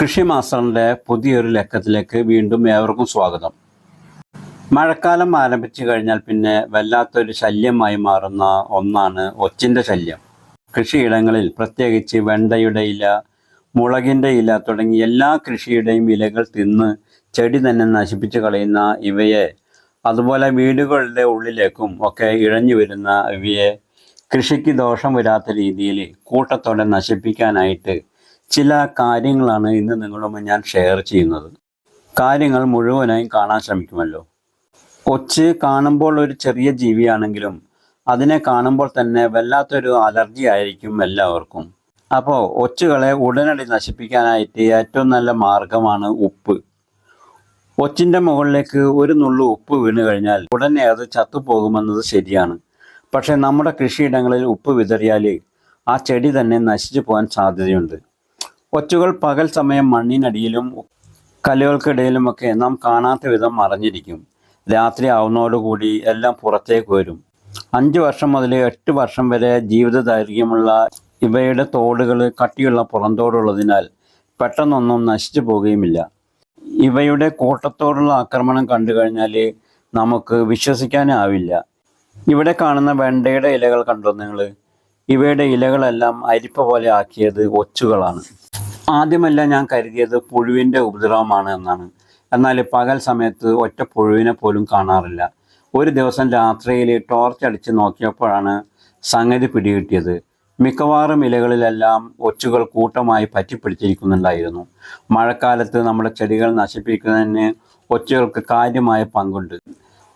കൃഷി മാസ്റ്ററിന്റെ പുതിയൊരു ലക്കത്തിലേക്ക് വീണ്ടും ഏവർക്കും സ്വാഗതം. മഴക്കാലം ആരംഭിച്ചു കഴിഞ്ഞാൽ പിന്നെ വല്ലാത്തൊരു ശല്യമായി മാറുന്ന ഒന്നാണ് ഒച്ചിന്റെ ശല്യം. കൃഷിയിടങ്ങളിൽ പ്രത്യേകിച്ച് വെണ്ടയുടെ ഇല മുളകിന്റെ ഇല തുടങ്ങി എല്ലാ കൃഷിയുടെയും ഇലകൾ തിന്ന് ചെടി തന്നെ നശിപ്പിച്ച് കളയുന്ന ഇവയെ അതുപോലെ വീടുകളുടെ ഉള്ളിലേക്കും ഒക്കെ ഇഴഞ്ഞു വരുന്ന ഇവയെ കൃഷിക്ക് ദോഷം വരാത്ത രീതിയിൽ കൂട്ടത്തോടെ നശിപ്പിക്കാനായിട്ട് ചില കാര്യങ്ങളാണ് ഇന്ന് നിങ്ങളുമായി ഞാൻ ഷെയർ ചെയ്യുന്നത്. കാര്യങ്ങൾ മുഴുവനായും കാണാൻ ശ്രമിക്കുമല്ലോ. കൊച്ച് കാണുമ്പോൾ ഒരു ചെറിയ ജീവിയാണെങ്കിലും അതിനെ കാണുമ്പോൾ തന്നെ വല്ലാത്തൊരു അലർജി ആയിരിക്കും എല്ലാവർക്കും. അപ്പോൾ ഒച്ചുകളെ ഉടനടി നശിപ്പിക്കാനായിട്ട് ഏറ്റവും നല്ല മാർഗമാണ് ഉപ്പ്. ഒച്ചിന്റെ മുകളിലേക്ക് ഒരു നുള്ളു ഉപ്പ് വീണ് കഴിഞ്ഞാൽ ഉടനെ അത് ചത്തുപോകുമെന്നത് ശരിയാണ്. പക്ഷേ നമ്മുടെ കൃഷിയിടങ്ങളിൽ ഉപ്പ് വിതറിയാൽ ആ ചെടി തന്നെ നശിച്ചു പോകാൻ സാധ്യതയുണ്ട്. ഒച്ചുകൾ പകൽ സമയം മണ്ണിനടിയിലും കല്ലുകൾക്കിടയിലുമൊക്കെ നാം കാണാത്ത വിധം മറഞ്ഞിരിക്കും. രാത്രി ആവുന്നതോടുകൂടി എല്ലാം പുറത്തേക്ക് വരും. അഞ്ച് വർഷം മുതൽ എട്ട് വർഷം വരെ ജീവിത ദൈർഘ്യമുള്ള ഇവയുടെ തോടുകൾ കട്ടിയുള്ള പുറന്തോടുള്ളതിനാൽ പെട്ടെന്നൊന്നും നശിച്ചു പോകുകയുമില്ല. ഇവയുടെ കൂട്ടത്തോടുള്ള ആക്രമണം കണ്ടു കഴിഞ്ഞാൽ നമുക്ക് വിശ്വസിക്കാനാവില്ല. ഇവിടെ കാണുന്ന വെണ്ടയുടെ ഇലകൾ കണ്ടോ നിങ്ങൾ? ഇവയുടെ ഇലകളെല്ലാം അരിപ്പ പോലെ ആക്കിയത് ഒച്ചുകളാണ്. ആദ്യമല്ല ഞാൻ കരുതിയത് പുഴുവിന്റെ ഉപദ്രവമാണ് എന്നാണ്. എന്നാൽ പകൽ സമയത്ത് ഒറ്റ പുഴുവിനെ പോലും കാണാറില്ല. ഒരു ദിവസം രാത്രിയിൽ ടോർച്ച് അടിച്ച് നോക്കിയപ്പോഴാണ് സംഗതി പിടികിട്ടിയത്. മിക്കവാറും ഇലകളിലെല്ലാം ഒച്ചുകൾ കൂട്ടമായി പറ്റിപ്പിടിച്ചിരിക്കുന്നുണ്ടായിരുന്നു. മഴക്കാലത്ത് നമ്മുടെ ചെടികൾ നശിപ്പിക്കുന്നതിന് ഒച്ചുകൾക്ക് കാര്യമായ പങ്കുണ്ട്.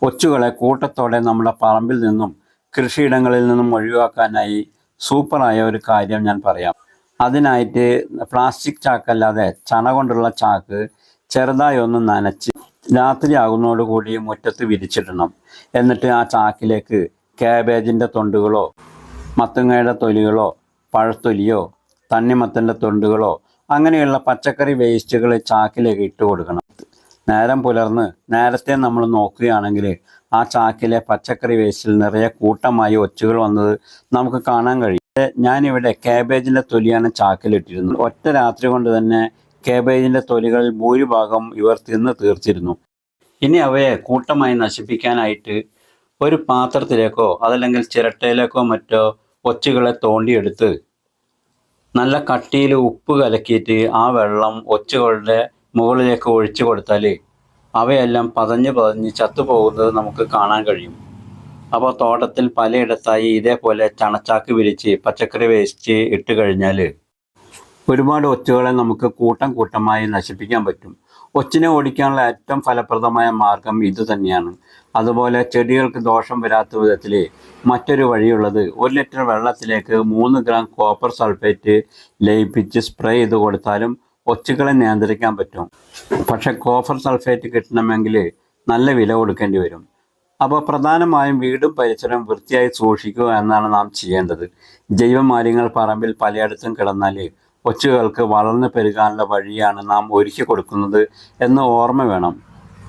ഒച്ചുകളെ കൂട്ടത്തോടെ നമ്മുടെ പറമ്പിൽ നിന്നും കൃഷിയിടങ്ങളിൽ നിന്നും ഒഴിവാക്കാനായി സൂപ്പറായ ഒരു കാര്യം ഞാൻ പറയാം. അതിനായിട്ട് പ്ലാസ്റ്റിക് ചാക്കല്ലാതെ ചണ കൊണ്ടുള്ള ചാക്ക് ചെറുതായി ഒന്ന് നനച്ച് രാത്രി ആകുന്നതോടുകൂടി മുറ്റത്ത് വിരിച്ചിടണം. എന്നിട്ട് ആ ചാക്കിലേക്ക് കാബേജിന്റെ തൊണ്ടുകളോ മത്തങ്ങയുടെ തൊലികളോ പഴത്തൊലിയോ തണ്ണിമത്തന്റെ തൊണ്ടുകളോ അങ്ങനെയുള്ള പച്ചക്കറി വേസ്റ്റുകൾ ചാക്കിലേക്ക് ഇട്ട് കൊടുക്കണം. നേരം പുലർന്ന് നേരത്തെ നമ്മൾ നോക്കുകയാണെങ്കിൽ ആ ചാക്കിലെ പച്ചക്കറി വേസ്റ്റിൽ നിറയെ കൂട്ടമായി ഒച്ചുകൾ വന്നത് നമുക്ക് കാണാൻ കഴിയും. ഞാനിവിടെ കാബേജിന്റെ തൊലിയാണ് ചാക്കിലിട്ടിരുന്നത്. ഒറ്റ രാത്രി കൊണ്ട് തന്നെ കാബേജിന്റെ തൊലികളിൽ ഭൂരിഭാഗം ഇവർ തിന്ന് തീർത്തിരുന്നു. ഇനി അവയെ കൂട്ടമായി നശിപ്പിക്കാനായിട്ട് ഒരു പാത്രത്തിലേക്കോ അതല്ലെങ്കിൽ ചിരട്ടയിലേക്കോ മറ്റോ ഒച്ചുകളെ തോണ്ടിയെടുത്ത് നല്ല കട്ടിയിൽ ഉപ്പ് കലക്കിയിട്ട് ആ വെള്ളം ഒച്ചുകളുടെ മുകളിലേക്ക് ഒഴിച്ചു കൊടുത്താൽ അവയെല്ലാം പതഞ്ഞ് പതഞ്ഞ് ചത്തുപോകുന്നത് നമുക്ക് കാണാൻ കഴിയും. അപ്പോൾ തോട്ടത്തിൽ പലയിടത്തായി ഇതേപോലെ ചണച്ചാക്ക് വിരിച്ച് പച്ചക്കറി വേസ്റ്റ് ഇട്ട് കഴിഞ്ഞാൽ ഒരുപാട് ഒച്ചുകളെ നമുക്ക് കൂട്ടം കൂട്ടമായി നശിപ്പിക്കാൻ പറ്റും. ഒച്ചിനെ ഓടിക്കാനുള്ള ഏറ്റവും ഫലപ്രദമായ മാർഗം ഇത് തന്നെയാണ്. അതുപോലെ ചെടികൾക്ക് ദോഷം വരാത്ത വിധത്തിൽ മറ്റൊരു വഴിയുള്ളത് ഒരു ലിറ്റർ വെള്ളത്തിലേക്ക് മൂന്ന് ഗ്രാം കോപ്പർ സൾഫേറ്റ് ലയിപ്പിച്ച് സ്പ്രേ ചെയ്ത് കൊടുത്താലും ഒച്ചുകളെ നിയന്ത്രിക്കാൻ പറ്റും. പക്ഷെ കോപ്പർ സൾഫേറ്റ് കിട്ടണമെങ്കിൽ നല്ല വില കൊടുക്കേണ്ടി വരും. അപ്പോൾ പ്രധാനമായും വീടും പരിസരവും വൃത്തിയായി സൂക്ഷിക്കുക എന്നാണ് നാം ചെയ്യേണ്ടത്. ജൈവമാലിന്യങ്ങൾ പറമ്പിൽ പലയിടത്തും കിടന്നാൽ ഒച്ചുകൾക്ക് വളർന്നു പെരുകാനുള്ള വഴിയാണ് നാം ഒരുക്കി കൊടുക്കുന്നത് എന്ന് ഓർമ്മ വേണം.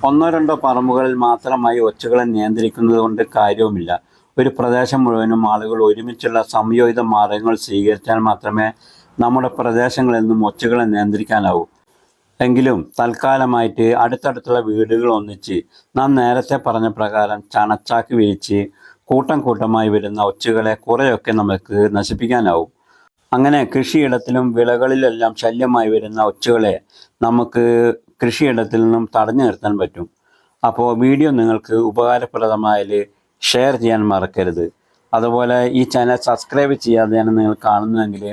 ഒന്നോ രണ്ടോ പറമ്പുകളിൽ മാത്രമായി ഒച്ചുകളെ നിയന്ത്രിക്കുന്നത് കൊണ്ട് കാര്യവുമില്ല. ഒരു പ്രദേശം മുഴുവനും ആളുകൾ ഒരുമിച്ചുള്ള സംയോജിത മാർഗങ്ങൾ സ്വീകരിച്ചാൽ മാത്രമേ നമ്മുടെ പ്രദേശങ്ങളിൽ നിന്നും ഒച്ചുകളെ നിയന്ത്രിക്കാനാവൂ. എങ്കിലും തൽക്കാലമായിട്ട് അടുത്തടുത്തുള്ള വീടുകൾ ഒന്നിച്ച് നാം നേരത്തെ പറഞ്ഞ പ്രകാരം ചണച്ചാക്ക് വിരിച്ച് കൂട്ടം കൂട്ടമായി വരുന്ന ഒച്ചുകളെ കുറേയൊക്കെ നമുക്ക് നശിപ്പിക്കാനാവും. അങ്ങനെ കൃഷിയിടത്തിലും വിളകളിലെല്ലാം ശല്യമായി വരുന്ന ഒച്ചുകളെ നമുക്ക് കൃഷിയിടത്തിൽ നിന്നും തടഞ്ഞു നിർത്താൻ പറ്റും. അപ്പോൾ വീഡിയോ നിങ്ങൾക്ക് ഉപകാരപ്രദമായാൽ ഷെയർ ചെയ്യാൻ മറക്കരുത്. അതുപോലെ ഈ ചാനൽ സബ്സ്ക്രൈബ് ചെയ്യാതെയാണ് നിങ്ങൾ കാണുന്നതെങ്കിൽ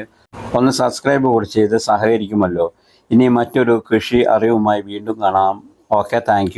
ഒന്ന് സബ്സ്ക്രൈബ് കൂടി ചെയ്ത് സഹകരിക്കുമല്ലോ. ഇനി മറ്റൊരു കൃഷി അറിവുമായി വീണ്ടും കാണാം. Okay thank